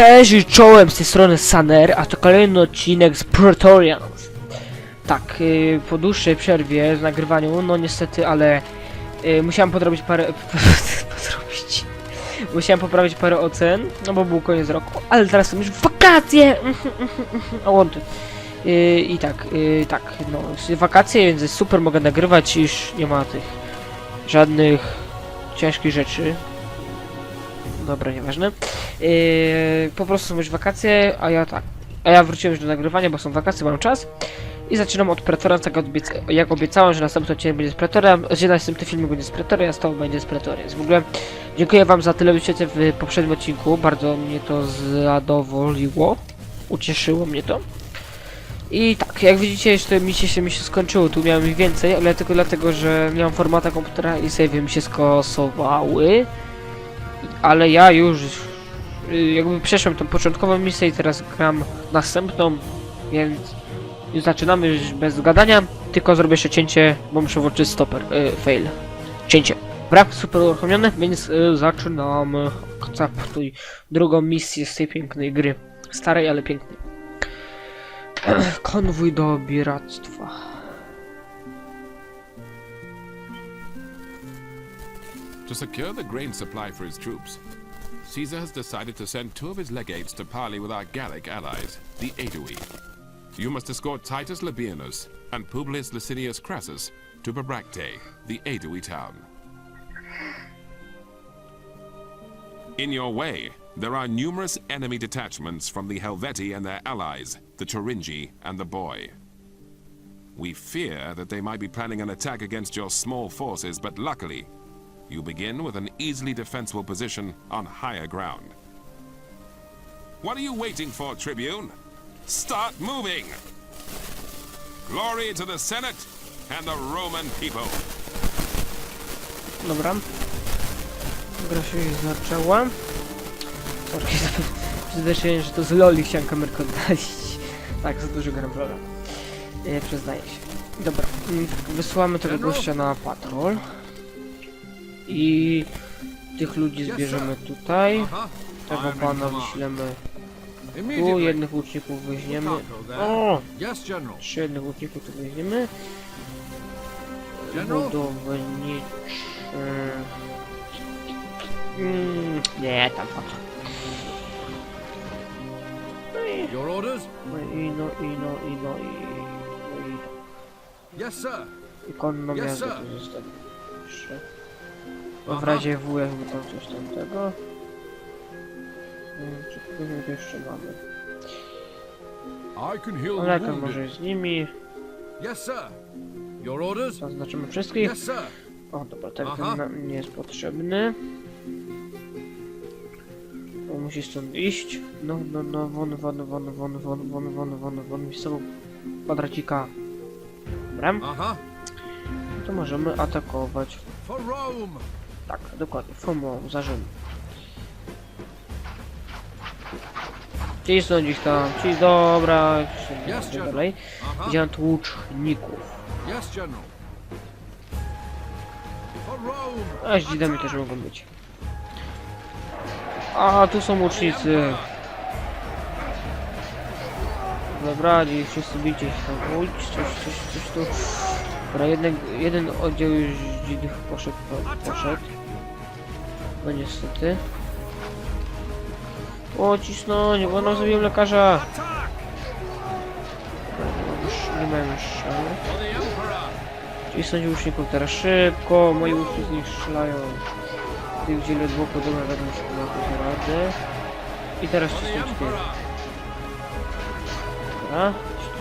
Cześć czołem z tej strony Saner, a to kolejny odcinek z Praetorians. Tak, yy, po dłuższej przerwie w nagrywaniu, no niestety, ale yy, musiałem podrobić parę... podrobić... Musiałem poprawić parę ocen, no bo był koniec roku, ale teraz są już wakacje! Łączy. Yy, I tak, yy, tak, no, wakacje, więc super, mogę nagrywać, już nie ma tych żadnych ciężkich rzeczy. Dobra, nieważne. Yy, po prostu są już wakacje, a ja tak. A ja wróciłem już do nagrywania, bo są wakacje, mam czas. I zaczynam od Pretora, tak jak, obieca jak obiecałem, że następny odcinek będzie z Pretora, że następny film będzie z Pretora, a z tobą będzie z Pretora. Więc w ogóle dziękuję wam za tyle wyświetleń w poprzednim odcinku, bardzo mnie to zadowoliło, ucieszyło mnie to. I tak, jak widzicie, jeszcze mi się, mi się skończyło, tu miałem ich więcej, ale tylko dlatego, że mam formata komputera i save mi się skosowały. Ale ja już y, jakby przeszłem tą początkową misję i teraz gram następną, więc już zaczynamy już bez gadania, tylko zrobię jeszcze cięcie, bo muszę włączyć stoper, y, fail. Cięcie. Brak super uruchomiony, więc y, zaczynamy akceptuj drugą misję z tej pięknej gry. Starej, ale pięknej. Konwój do obieractwa. To secure the grain supply for his troops, Caesar has decided to send two of his legates to parley with our Gallic allies, the Aedui. You must escort Titus Labienus and Publius Licinius Crassus to Babracte, the Aedui town. In your way, there are numerous enemy detachments from the Helvetii and their allies, the Turingi and the Boy. We fear that they might be planning an attack against your small forces, but luckily, you begin with an easily defensible position on higher ground. What are you waiting for, Tribune? Start moving! Glory to the Senate and the Roman people! Dobra. Gra się już zaczęła. Sorry, przyzwyczajenie, że to z Loli chciałem kamerkę oddalić. Tak, za dużo gram w Lola. Nie, przyznaję się. Dobra, mm, wysyłamy tego gościa na patrol. I tych ludzi zbierzemy tutaj. Tego pana wyślemy tu, jednych łuczników weźmiemy. O! Trzy jednych łuczników tu weźmiemy. Budowniczy... Mm, nie, tam. No i... Your orders? No i no i no i no i... No i... Yes, sir. I konno miasto tu zostawi. Bo w razie W jakby tam coś tamtego. Czy kogoś jeszcze mamy? Lekarz może z nimi. Yes, sir. Your orders? Zaznaczymy wszystkich. Yes, sir. O, dobra, ten, Aha. ten nam nie jest potrzebny. On musi stąd iść. No, no, no, won, won, won, won, won, won, won, won, won, mi z sobą kwadracika. Dobra, Uh-huh. to możemy atakować. For Rome. Tak, dokładnie, formułą zarządu. Czyli są gdzieś tam, czyli dobra, gdzieś tam dalej. Widziałem tłuczników. A ździdami też mogą być. A, tu są łucznicy. Dobra, gdzieś wszyscy bicie się tam. Ujdź, coś, coś, coś tu. Dobra, jeden, jeden oddział już poszedł, poszedł. No niestety. O, cisnąć, bo nam lekarza. Dobra, nie mam już, nie Emperor. Cisnąć łuczników teraz szybko, moi łucznicy z nich strzelają. Tych gdzie ledwo podobno wiadomo, że ma to radę. I teraz cisnąć. Emperor. Dobra,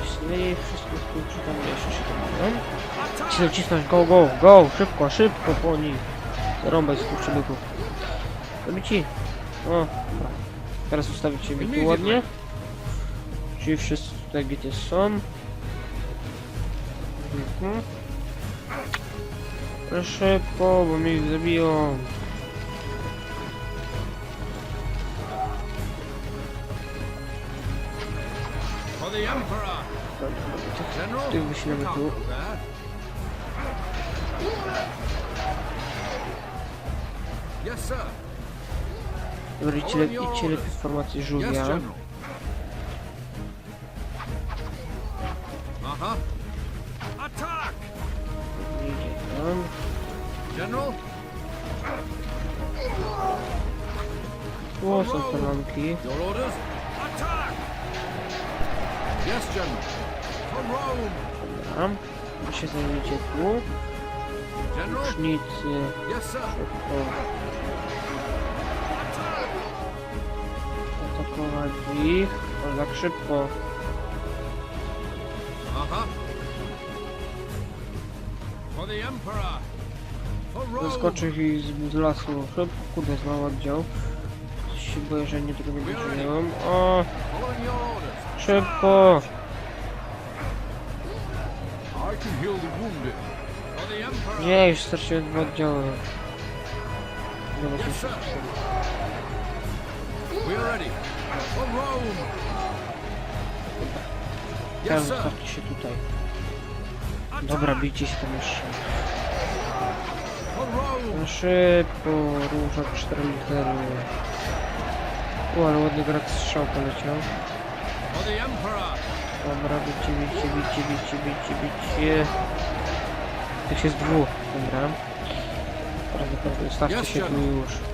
cisnęli, wszystko skurczy tam jeszcze się tam mają. Cisnąć, cisnąć, go, go, go, szybko, szybko po nich. Zarąbać skurczybyków. Zabici. O, dobra. Teraz ustawić się tu ładnie. Czyli wszyscy tutaj gdzie są. Mhm. Szybko, bo mnie zabiją. Tych wyślemy tu. Yes, sir. Dobra, idźcie, le idźcie lepiej w formacji żółwia. Uh-huh. Attack! Idzie tam. General? O, są pelanki. Your orders? Attack! Yes, General. For Rome! Dobra. Wy się zajmiecie tu. General? Łucznicy. Yes, sir. Szybko atakować ich. O, tak szybko. Uh-huh. For the Emperor! For Rome! Zaskoczy ich z, z lasu. Szybko, kurde, jest mały oddział. Się boję, że nie tego nie doczują. O, szybko! Nie, już straciłem dwa oddziały. Dobra, to Yes, Teraz zostawcie się tutaj. Dobra, bijcie się tam jeszcze. Na szybko, róża 4 litery. O, ale ładny grad strzał poleciał. Dobra, bicie, bicie, bicie, bicie, bicie, bicie. Tych jest dwóch, dobra. Prawdopodobnie stawcie się tu już.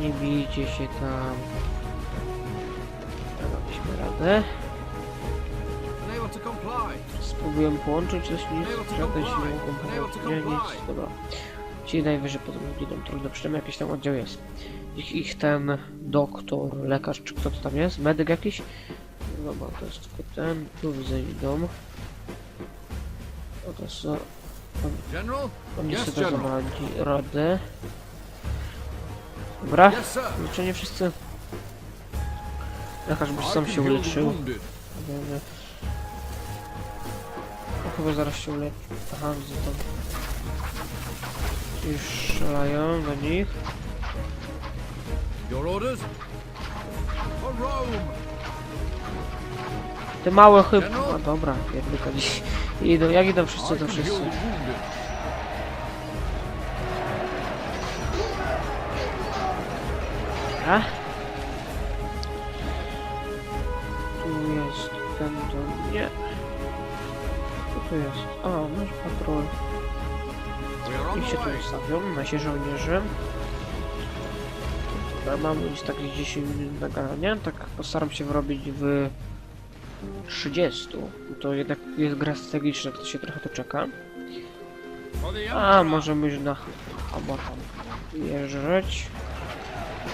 Nie bijcie się tam. Daliśmy radę. Spróbuję połączyć coś, nic, żaden się nie mogą połączyć, dobra. Ci najwyżej potem idą, trudno, przynajmniej jakiś tam oddział jest. Ich, ich ten doktor, lekarz, czy kto to tam jest? Medyk jakiś? Dobra, to jest tylko ten, tu widzę idą. O, to jest, Yes, sobie General. zabrali radę. Dobra, leczenie wszyscy. Lekarz by sam się uleczył. nie. O, chyba zaraz się uleczy. Aha, widzę tam. Już strzelają do nich. Te małe chyba. A dobra, pierdolka dziś. Idą, jak idą wszyscy, to wszyscy. The wounded. A? Tu jest ten, to nie. Co tu jest? A, nasz patrol. Niech się tu ustawią, nasi żołnierze. Dobra, mamy już tak 10 minut nagrania, tak postaram się wrobić w 30. To jednak jest gra strategiczna, to się trochę to czeka. A, możemy już na albo tam.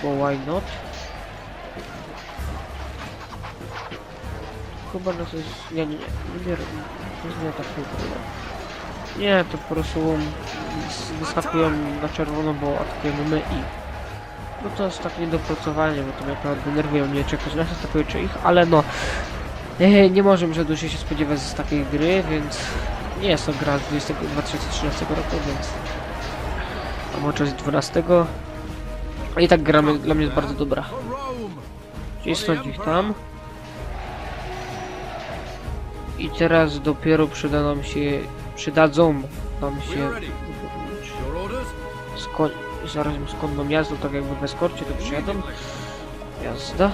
Bo why not? Chyba na coś... Nie, nie, nie. Nie, nie, nie tak nie. Nie, to po prostu wyskakują na czerwono, bo atakujemy my i... No to jest tak niedopracowanie, bo to akurat denerwują mnie czekać na atakuje czy ich, ale no... E, nie możemy za dużo się spodziewać z takiej gry, więc... Nie jest to gra z 20, 2013 roku, więc... A może z 12. I tak gra mnie- dla mnie jest bardzo dobra. Czyli stąd ich tam. I teraz dopiero przyda nam się... Przydadzą nam się... Sko zaraz im skądną jazdą, tak jakby w eskorcie to przyjadą. Jazda.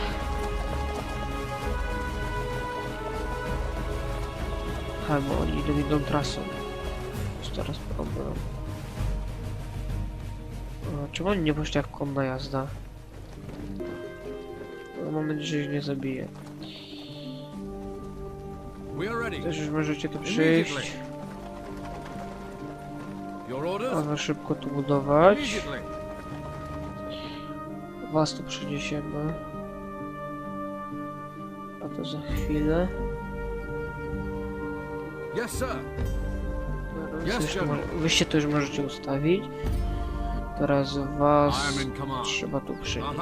Bo oni idą inną trasą. Jest teraz problem. Czemu oni nie poszli jak konna jazda? No, mam nadzieję, że ich nie zabije. Też już możecie tu przyjść. Your orders? A wy szybko tu budować. Was tu przeniesiemy. A to za chwilę. Yes, sir. Yes, już General. mo- Wy się to już możecie ustawić. Teraz was trzeba tu przynieść.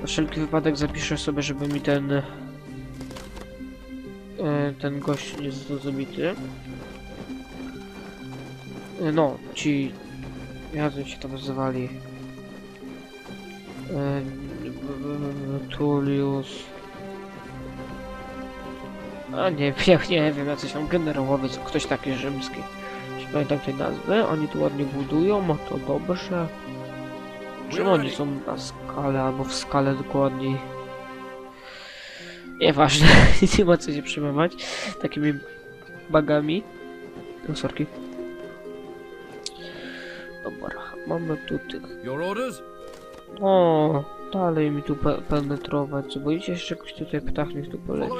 Na wszelki wypadek zapiszę sobie, żeby mi ten e, ten gość nie został zabity. E, No, ci jak się tam nazywali? E, Tullius. A nie wiem, nie wiem, jacyś tam generałowiec, ktoś taki rzymski. Nie pamiętam tej nazwy. Oni tu ładnie budują, no to dobrze. Czemu oni są na skale, albo w skale dokładniej? Nieważne, nie ma co się przejmować takimi bagami. No, sorki. Dobra, mamy tu tych. O, dalej mi tu pe penetrować. Boicie się, że jakoś tutaj ptach niech tu poleci?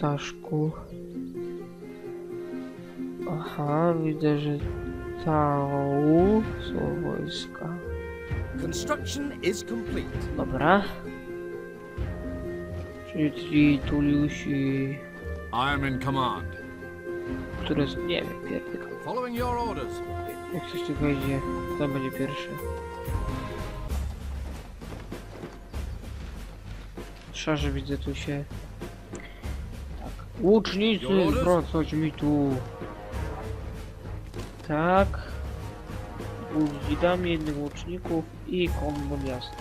Ptaszku. Aha, widzę, że tam są wojska. Construction is complete. Dobra. Czyli ci Tuliusi, I am in command. które z... nie wiem, pierdyka. Following your orders. Jak coś tu wejdzie, kto będzie pierwszy? Szarze widzę tu się. Łucznicy, wracać mi tu. Tak. Dzidami, jednych łuczników i kombo miasta.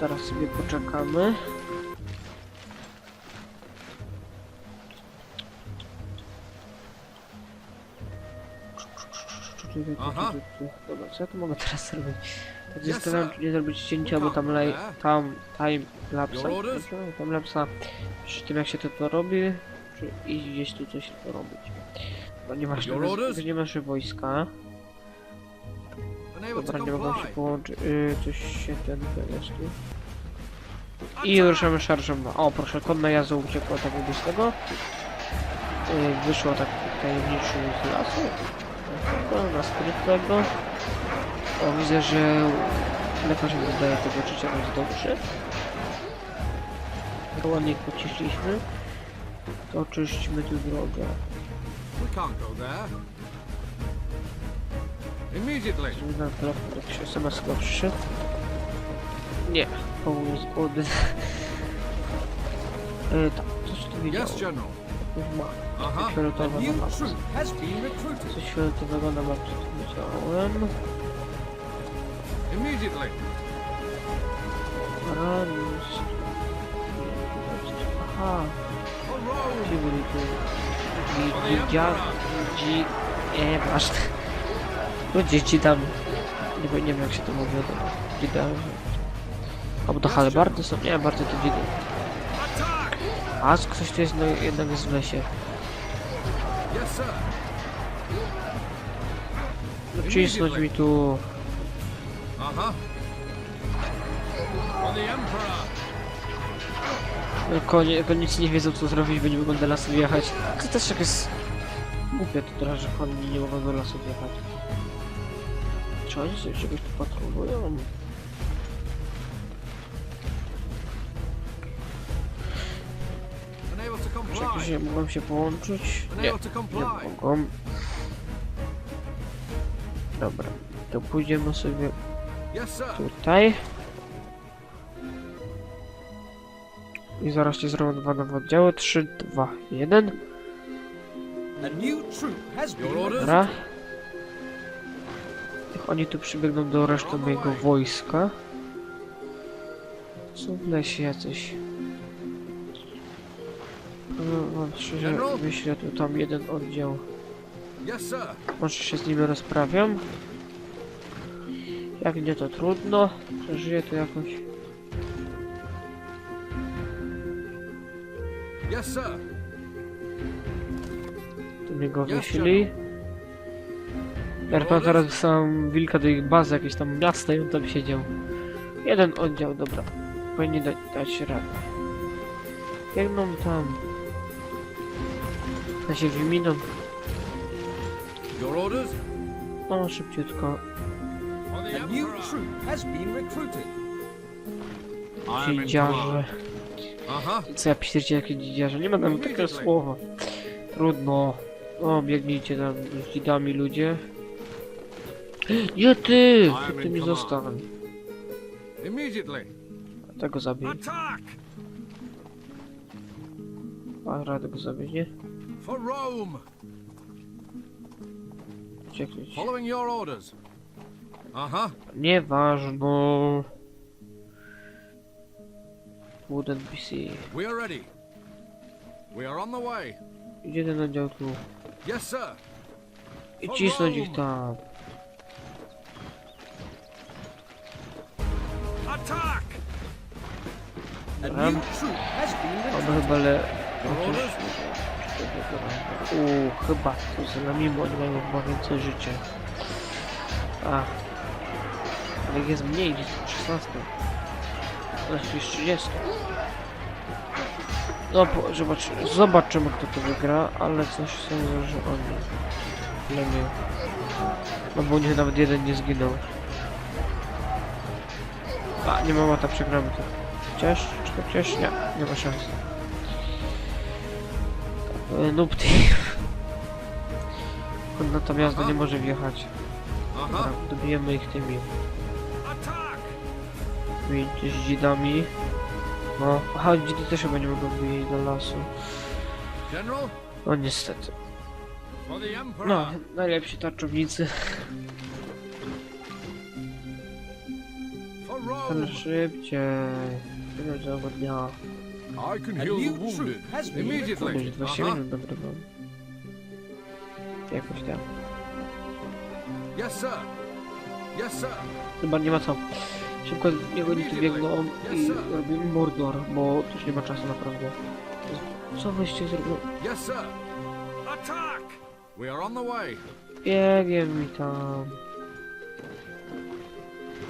Teraz sobie poczekamy. Aha. Dobra, co ja tu mogę teraz zrobić? Tak zastanawiam sir. się, nie zrobić cięcia, bo tam lej, tam time lapsa, orders? time lapsa, przy tym jak się to, to robi, czy iść gdzieś tu coś to robić. No nie masz, orders? nie masz wojska, dobra, nie mogą się połączyć, yy, coś się ten, jest tu. I ruszamy szarżą o proszę, konna jazda uciekła tak z tego, yy, wyszła tak tajemniczy z lasu, na skrytego. O, widzę, że lekarz mi wydaje tego trzeciego jest dobrze. Ładnie ich pociśliśmy. To oczyśćmy tu drogę. Immediately. Na telefon jakiś SMS chyba przyszedł. Nie, powód zgody. e, tak, coś tu widział. Yes, General. Ma. A Fioletowa new na mapce. Coś fioletowego na mapce widziałem. Immediately. Ranus. Aha. Gdzie byli tu? For the Dzi- dzia- Emperor. Dzi... Nie, ważne. Ludzie ci tam... Nie, wiem- nie wiem jak się to mówi. Dzida... Albo to halebardy są? Nie, bardziej to dzidy. A, ktoś tu jest no, jednak jest w lesie. Sir. No mi tu... konie, koniec nie wiedzą co zrobić, bo nie mogą do lasu wjechać. To też tak jest... Głupie to trochę, że koni nie mogą do lasu wjechać. Czy oni sobie czegoś tu patrolują? Comply. nie mogą się połączyć? Nie, nie mogą. Dobra, to pójdziemy sobie. Tutaj. I zaraz ci zrobią dwa nowe oddziały. 3, 2, 1. A new troop has been Your orders? Dobra. Niech oni tu przybiegną do reszty mojego wojska. Są w lesie jacyś. No, Mam szczerze, General? wyślę tu tam jeden oddział. Może się z nimi rozprawiam. Jak nie to trudno. Przeżyję to jakoś. Yes, sir. Tu mnie go. Ja chyba teraz sam wilka do ich bazy, jakieś tam miasta i on tam siedział. Jeden oddział, dobra. Powinni da dać radę. Biegną tam. Ja się wyminą. Orders? No, szybciutko. A new Emperor. troop has been recruited. I am in Dzidziarze. command. Uh-huh. Co ja piszecie jakie dzidziarze? Nie ma tam takiego słowa. Trudno. O, biegnijcie tam z dzidami ludzie. Nie ty! Ty mi zostaw. Immediately. Tego zabij. Attack! A radę go zabić, nie? For Rome. Following your orders. Uh-huh. Nieważno. Wooden PC. We are ready. We are on the way. Gdzie ten oddział tu? Yes, sir. I cisnąć ich tam. Attack! Been Oby chyba le... Uuu, chyba to za nami, bo oni mają chyba więcej życia. A. Ich jest mniej niż w 16. Znaczy już 30. No, zobacz, zobaczymy kto to wygra, ale coś sądzę, że oni. Lepiej. No bo u nich nawet jeden nie zginął. A, nie ma mata, przegramy to. Chociaż, czy chociaż nie, nie ma szans. E, Noob. On na to miasto nie może wjechać. Dobijemy ich tymi. Wyjdzie z dzidami. No, aha, dzidy też chyba nie mogą wyjść do lasu. No niestety. No, najlepsi tarczownicy. Rome. szybciej. Każdego dnia. I can A heal the new wounded troop has been Kurde, immediately. 20 Aha. minut nagrywam. Jakoś tam. Yes, sir. Yes, sir. Chyba nie ma co. Szybko niego nie tu biegną i robimy mordor, bo też nie ma czasu naprawdę. Co wyście zrobią? Yes, sir. Attack! We are on the way. Biegiem mi tam.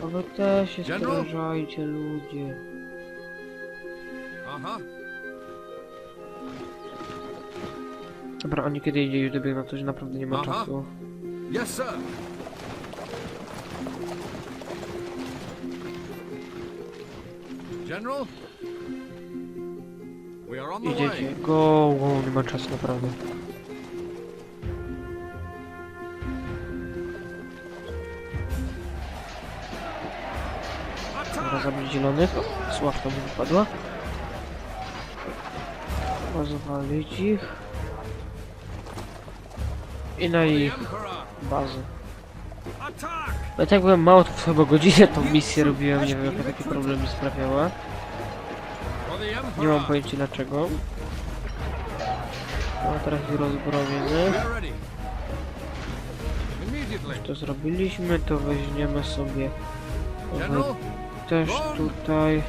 A wy też się General? starażajcie ludzie. Aha. Dobra, oni kiedy idzie już dobiegną, to już naprawdę nie ma Aha. czasu. Yes, sir. Idziecie, go, go, nie ma czasu naprawdę. Dobra, zabić zielonych. Sławka mi wypadła. Rozwalić ich. I na ich bazę. Ja tak byłem mało, to chyba godzinę tą misję robiłem, nie wiem jakie takie problemy sprawiała. Nie mam pojęcia dlaczego. No a teraz ready. Immediately. To zrobiliśmy, to weźmiemy sobie General, też tutaj,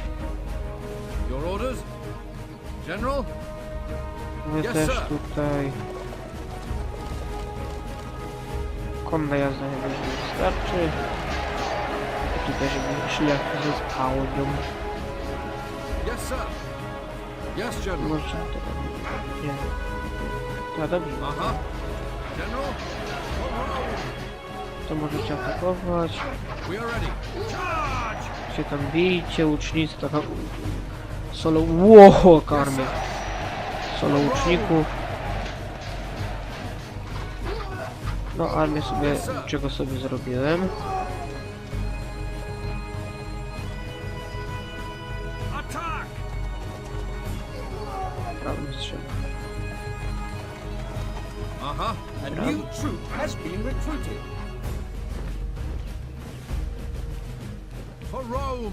wy też tutaj. Konna jazda nie będzie wystarczy. I tutaj, żeby szli jak ze skałą. yes, sir. Yes, General. Może to nie. No dobrze, Aha. General, to możecie atakować. się tam bijcie, łucznicy, taka solo, ło, karmia, solo łuczników. No, armię sobie, czego sobie zrobiłem. Prawym strzem. Aha. A new troop has been recruited. For Rome.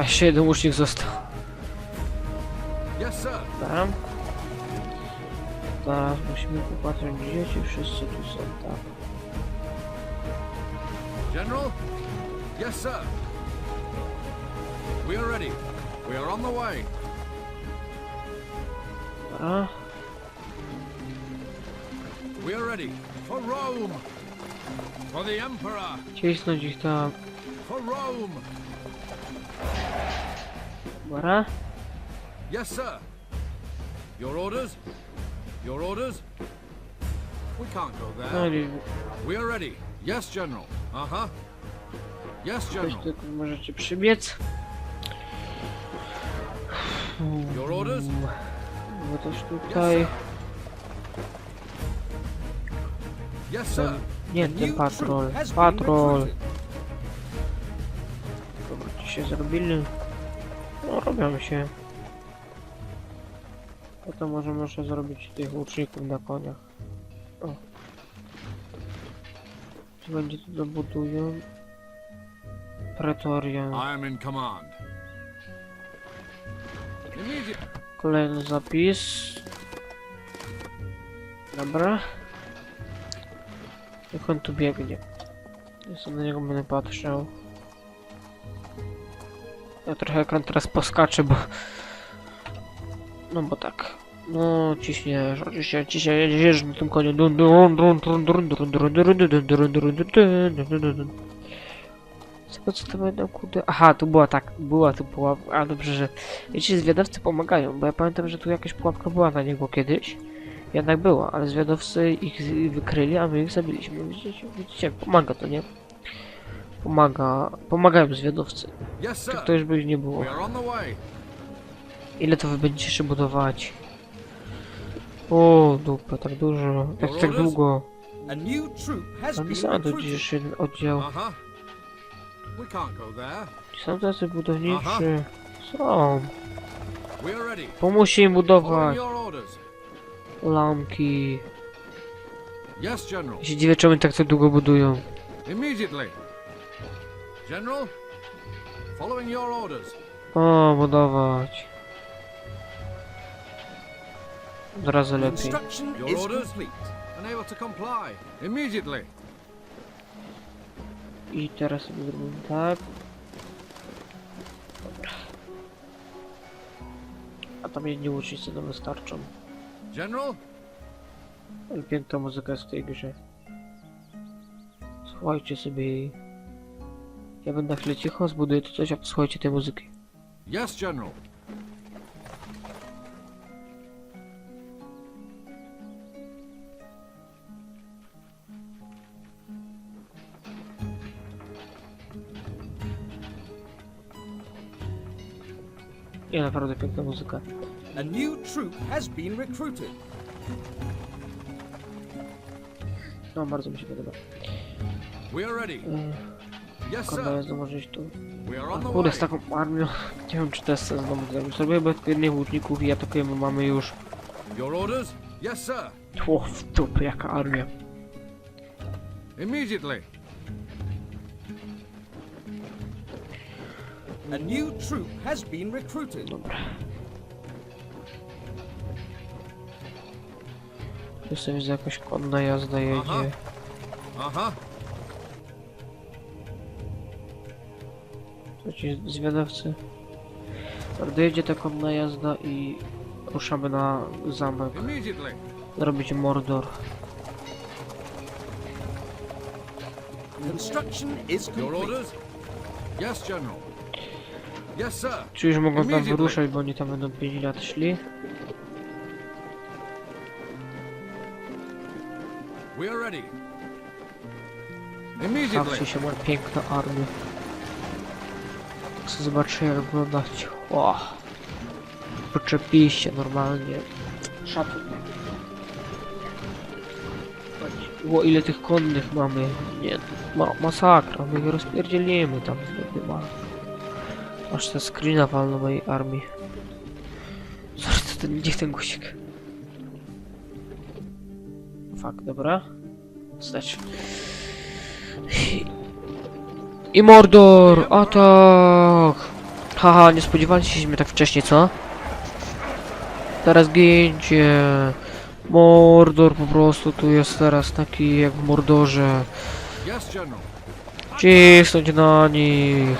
A jeszcze jeden łucznik został. Tam. Teraz musimy popatrzeć, gdzie ci wszyscy tu są, tak. General? Yes, sir. We are ready. We are on the way. Dobra. We are ready. For Rome. For the Emperor. Cisnąć ich tam. For Rome. Dobra. Yes, sir. Your orders? Your orders? We can't go No there. i We are ready. Yes, General. Uh-huh. Yes, General. tylko możecie przybiec. Your orders? Bo też tutaj. Yes, sir. Nie, ten patrol. Patrol. Dobra, ci się zrobili. No, robią się. Potem może muszę zrobić tych łuczników na koniach. O. będzie tu dobudują. Pretoria. I am in command. Kolejny zapis. Dobra. Jak on tu biegnie? Ja sobie na niego będę patrzał. Ja trochę ekran teraz poskaczę, bo... No bo tak. No, ciśniesz, oczywiście ciśniesz, jedziesz na tym koniu. Dun, dun, dun, dun, dun, dun, dun, dun, dun, dun, dun, dun, dun, dun, dun, tego co to będą kurde... Aha, tu była tak, była tu pułapka, a dobrze, że... Wiecie, zwiadowcy pomagają, bo ja pamiętam, że tu jakaś pułapka była na niego kiedyś. Jednak była, ale zwiadowcy ich wykryli, a my ich zabiliśmy. Widzicie, widzicie, pomaga to, nie? Pomaga... Pomagają zwiadowcy. Tak to już by ich nie było. Ile to wy będziecie jeszcze budować? O, dupę, tak dużo. Tak, tak długo. Napisałem tu gdzieś jeden oddział. Czy są tacy budowniczy? Są. Pomóżcie im budować. Lamki. Ja się dziwię, czemu tak to długo budują. General. Following your orders. O, budować. Od razu lepiej. Your orders? complete. Unable to comply. Immediately. I teraz sobie zrobimy tak. Dobra. A tam jedni łucznicy nam wystarczą. General. Ale piękna muzyka jest w tej grze. Słuchajcie sobie jej. Ja będę chwilę cicho, zbuduję tu coś, a posłuchajcie tej muzyki. Yes, General. Nie, naprawdę piękna muzyka. A new troop has been recruited. No, bardzo mi się podoba. We are ready. Yy, Sir. jest iść tu. A kurde, z taką armią. Nie wiem, czy jest sens znowu zrobić. Bez jednych łuczników i atakujemy, mamy już... Your orders? Yes, sir. Tło, w dupy, jaka armia. Immediately. A new troop has been recruited. Dobra. Tu sobie jakaś konna jazda Aha. jedzie. Uh huh. To ci zwiadowcy. Dobra, jedzie ta konna jazda i ruszamy na zamek. Zrobić Mordor. Construction is Your complete. orders? Yes, General. Yes, sir. Czy już mogą tam wyruszać, bo oni tam będą 5 lat szli? We are ready. Patrzcie Immediately. się, ma piękna armia. Sobie zobaczę jak wyglądać. O! Poczepiliście normalnie. Szacun. Ło, ile tych konnych mamy? Nie, ma, masakra, my je rozpierdzielimy tam chyba. Aż te screena walną mojej armii. Sorry, to ten, niech ten guzik. Fak, dobra. Wstać. I Mordor! Atak! Haha, nie spodziewaliście się tak wcześnie, co? Teraz gincie! Mordor po prostu tu jest teraz taki jak w Mordorze. Cisnąć na nich!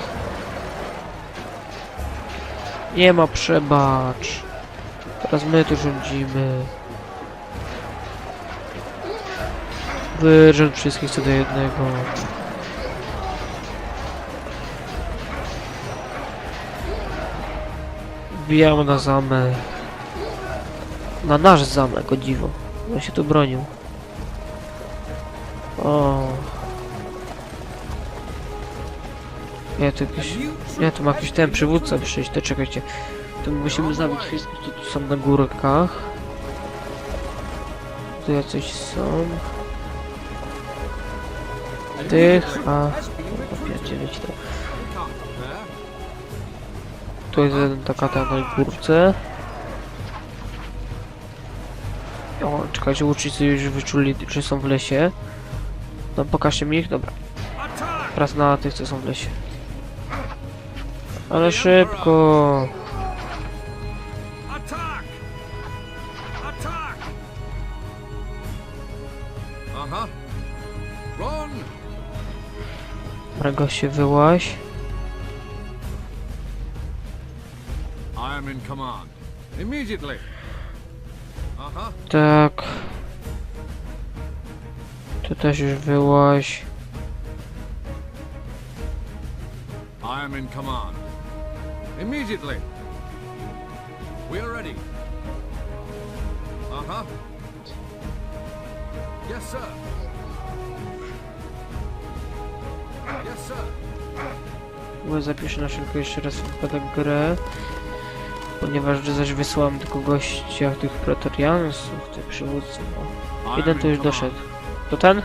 Nie ma przebacz. Teraz my tu rządzimy. Wyrząd wszystkich co do jednego. Wbijamy na zamek. Na nasz zamek, o dziwo. On się tu bronił. O. Ja tu jakiś... Ja tu ma jakiś ten przywódca przyjść, to czekajcie. To musimy zabić wszystkich, co tu są na górkach. Tu jacyś są. Tych, a... Opierdzielić to. Tu jest jeden taka ta na górce. O, czekajcie, łucznicy już wyczuli, że są w lesie. No pokażcie mi ich, dobra. Teraz na tych, co są w lesie. Ale szybko! Run! Dobra, się wyłaś. Immediately. Uh-huh. Tak. Tu też już wyłaś. I am in command. Immediately. We are ready. Uh-huh. Yes, sir. Yes, sir. Zapiszę na szybko jeszcze raz wypadek grę. Ponieważ zaś wysłałem tylko gościa tych pretoriansów, tych przywódców. O, jeden to już doszedł. To ten?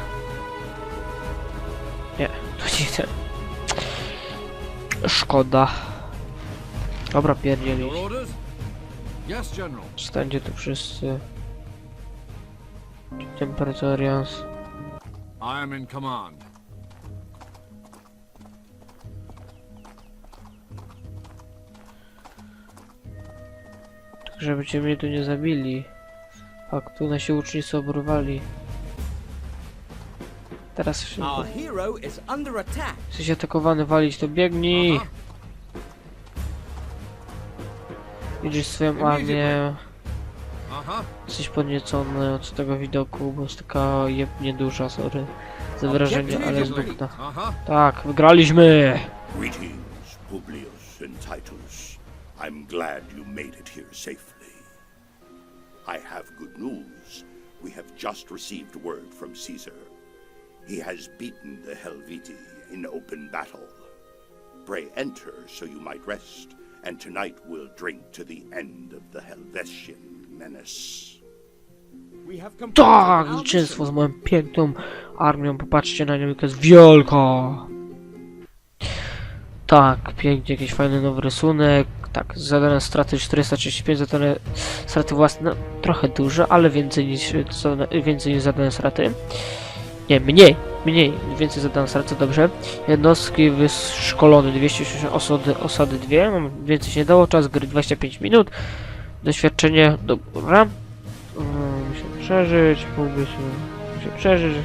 Nie, to nie ten. Szkoda. Dobra, pierdzieli. Stańcie tu wszyscy. Ten pretorians. I am. Żebyście mnie tu nie zabili. Tak, tu nasi łucznicy obrywali. Teraz szybko. Jesteś atakowany, walić to biegnij! Uh-huh. Widzisz swoją armię, Uh-huh. jesteś podniecony od tego widoku, bo jest taka jebnie duża, sorry za wrażenie, ale jest dupna. Uh-huh. Tak, wygraliśmy! Greetings, Publius and Titus. I'm glad you made it here safely. I have good news. We have just received word from Caesar. He has beaten the Helveti in open battle. Pray enter so you might rest, and tonight we'll drink to the end of the Helvetian menace. We have completed Tak, our zwycięstwo z mission. moją piękną armią, popatrzcie na nią, jaka jest wielka! Tak, pięknie, jakiś fajny nowy rysunek. Tak, zadane straty 435, zadane straty własne, no, trochę duże, ale więcej niż, zadane, więcej niż zadane straty. Nie, mniej, mniej, więcej zadane straty, dobrze. Jednostki wyszkolone, 260 osady, osady 2, mam więcej się nie dało, czas gry 25 minut. Doświadczenie, dobra. Mm, Muszę przeżyć, mógłby się, muszę przeżyć.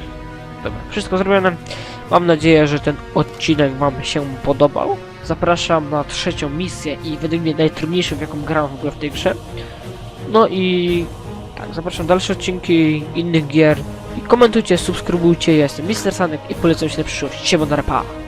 Dobra, wszystko zrobione. Mam nadzieję, że ten odcinek Wam się podobał. Zapraszam na trzecią misję i według mnie najtrudniejszą, w jaką grałem w ogóle w tej grze. No i tak, zapraszam dalsze odcinki innych gier. I komentujcie, subskrybujcie, ja jestem Mr. Sanek i polecam się na przyszłość. Siema, na pa!